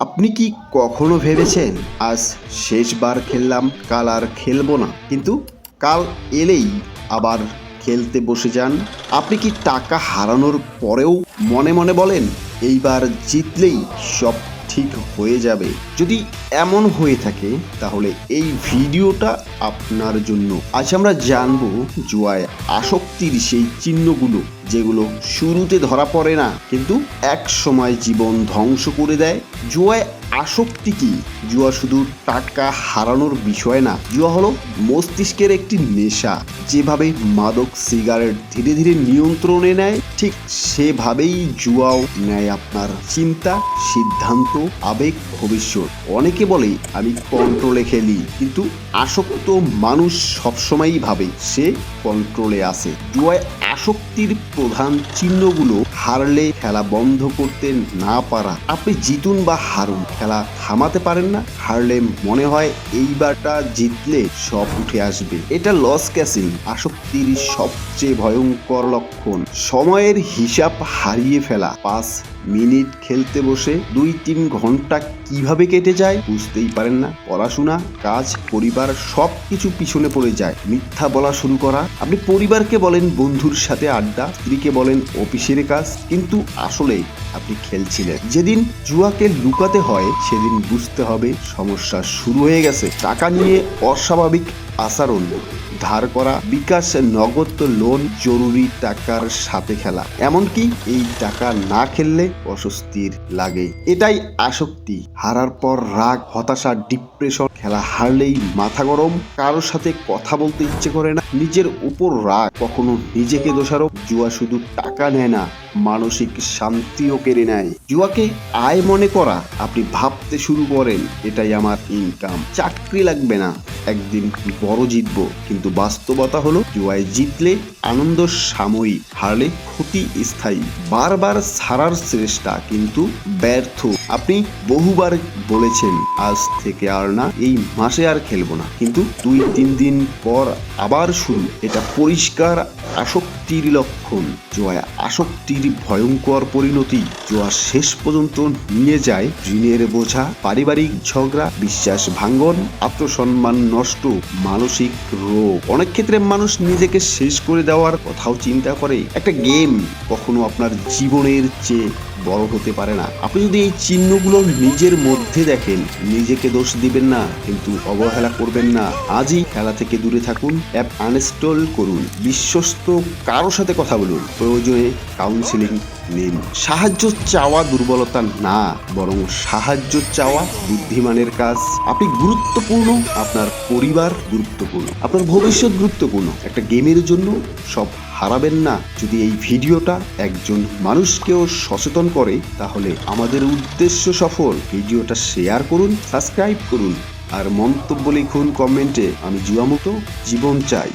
আপনি কি কখনো ভেবেছেন আজ শেষবার খেললাম, কাল আর খেলব না? কিন্তু কাল এলেই আবার খেলতে বসে যান। আপনি কি টাকা হারানোর পরেও মনে মনে বলেন, এইবার জিতলেই সব ঠিক হয়ে যাবে? যদি এমন হয়ে থাকে, তাহলে এই ভিডিওটা আপনার জন্য। আজ আমরা জানব জুয়ায় আসক্তির সেই চিহ্নগুলো। যেগুলো শুরুতে ধরা পড়ে না, কিন্তু এক সময় জীবন ধ্বংস করে দেয়। জুয়ায় আসক্তি কি? জুয়া শুধু টাকা হারানোর বিষয় না, জুয়া হলো মস্তিষ্কের একটি নেশা। যেভাবে মাদক সিগারেট ধীরে ধীরে নিয়ন্ত্রণে নেয়, ঠিক সেভাবেই জুয়াও নেয় আপনার চিন্তা, সিদ্ধান্ত, আবেগ, ভবিষ্যৎ। অনেকে বলে, আমি কন্ট্রোলে খেলি। কিন্তু আসক্ত মানুষ সবসময়ই ভাবে, সে কন্ট্রোলে আছে। জুয়ায় আসক্তির প্রধান চিহ্নগুলো হারলে খেলা বন্ধ করতে না পারা। আপনি জিতুন বা হারুন, খেলা থামাতে পারেন না। হারলে মনে হয় এইবারটা জিতলে সব উঠে আসবে। এটা লস ক্যাসিং, আসক্তির সবচেয়ে ভয়ঙ্কর লক্ষণ। সময়ের হিসাব হারিয়ে ফেলা, পাঁচ মিনিট খেলতে বসে দুই তিন ঘণ্টা কীভাবে কেটে যায় বুঝতেই পারেন না। পড়াশোনা, কাজ, পরিবার সব কিছু পিছনে পড়ে যায়। মিথ্যা বলা শুরু করা। আপনি পরিবারকে বলেন বন্ধুর সাথে আড্ডা, স্ত্রীকে বলেন অফিসের কাজ, কিন্তু আসলে আপনি খেলছিলেন। যেদিন জুয়াকে লুকাতে হয়, সেদিন বুঝতে হবে সমস্যা শুরু হয়ে গেছে। টাকা নিয়ে অস্বাভাবিক আচরণ ধার করা, বিকাশ নগদ লোন, জরুরি টাকার সাথে খেলা। এমনকি এই টাকা না খেললে অস্বস্তির লাগে এটাই আসক্তি। হারার পর রাগ, হতাশা, ডিপ্রেশন, খেলা হারলেই মাথা গরম। কারোর সাথে কথা বলতে ইচ্ছে করে না। নিজের উপর রাগ, কখনো নিজেকে দোষারোপ। জুয়া শুধু টাকা নেয় না মানসিক শান্তিও কেড়ে নেয়। জুয়াকে আয় মনে করা, আপনি ভাবতে শুরু করেন, এটাই আমার ইনকাম চাকরি লাগবে না, একদিন বড় জিতবো। কিন্তু বাস্তবতা হলো, জুয়ায় জিতলে আনন্দ সাময়িক, হারলে ক্ষতি স্থায়ী। বারবার ছাড়ার চেষ্টা, কিন্তু ব্যর্থ আপনি বহুবার বলেছেন, আজ থেকে আর না, এই মাসে আর খেলব না। কিন্তু দুই, তিন দিন পর আবার শুরু এটা পরিষ্কার আসক্তির লক্ষণ। জোয়া আসক্তির ভয়ঙ্কর পরিণতি। জোয়া শেষ পর্যন্ত নিয়ে যায় ঋণের বোঝা, পারিবারিক ঝগড়া বিশ্বাস ভাঙ্গন আত্মসম্মান নষ্ট, মানসিক রোগ। অনেক ক্ষেত্রে মানুষ নিজেকে শেষ করে দেওয়ার কথাও চিন্তা করে। একটা গেম কখনো আপনার জীবনের চেয়ে বড় হতে পারে না। আপনি যদি এই চিহ্নগুলো নিজের মধ্যে দেখেন, নিজেকে দোষ দিবেন না, কিন্তু অবহেলা করবেন না। আজই খেলা থেকে দূরে থাকুন, অ্যাপ আনস্টল করুন। বিশ্বস্ত কারও সাথে কথা বলুন। প্রয়োজনে কাউন্সিলিং নিন সাহায্য চাওয়া দুর্বলতা না, বরং সাহায্য চাওয়া বুদ্ধিমানের কাজ। আপনি গুরুত্বপূর্ণ, আপনার পরিবার গুরুত্বপূর্ণ, আপনার ভবিষ্যৎ গুরুত্বপূর্ণ। একটা গেমের জন্য সব হারাবেন না। যদি এই ভিডিওটা একজন মানুষকেও সচেতন করে, তাহলে আমাদের উদ্দেশ্য সফল। ভিডিওটা শেয়ার করুন, সাবস্ক্রাইব করুন, আর মন্তব্য লিখুন কমেন্টে। আমি জুয়ামুক্ত জীবন চাই।